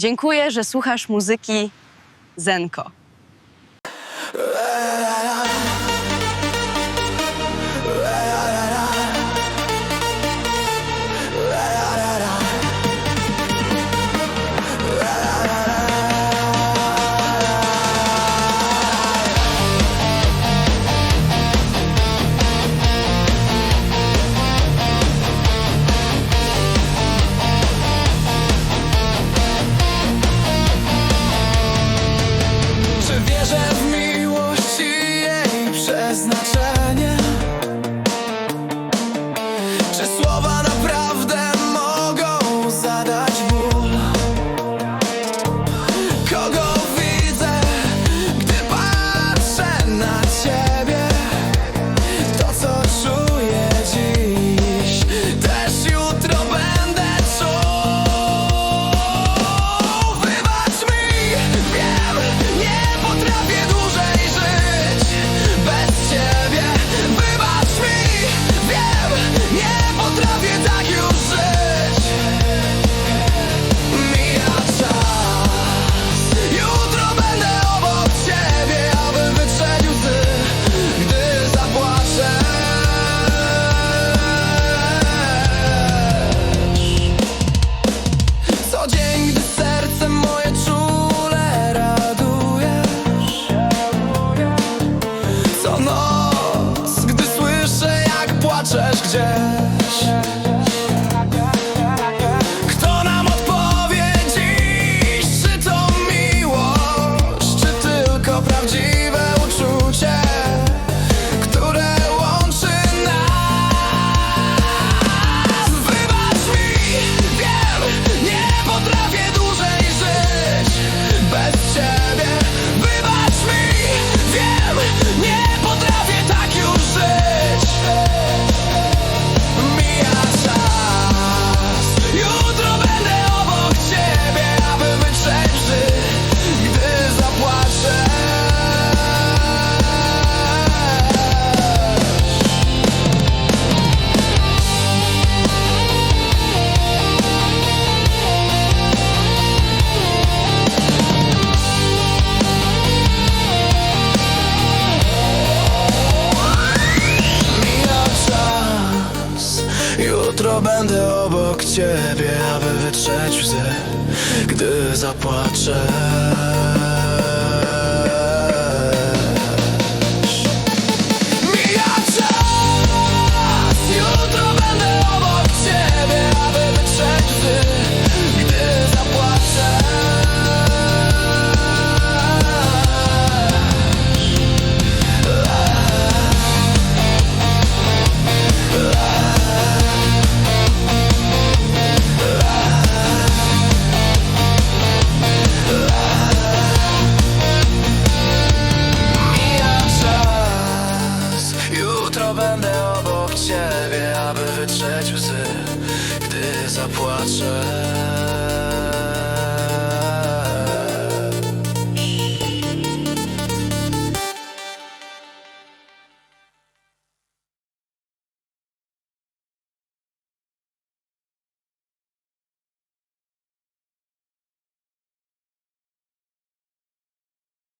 Dziękuję, że słuchasz muzyki Zenko. not share dotrzesz obok ciebie, aby wytrzeć łzy, gdy zapłaczę. zapłaczę.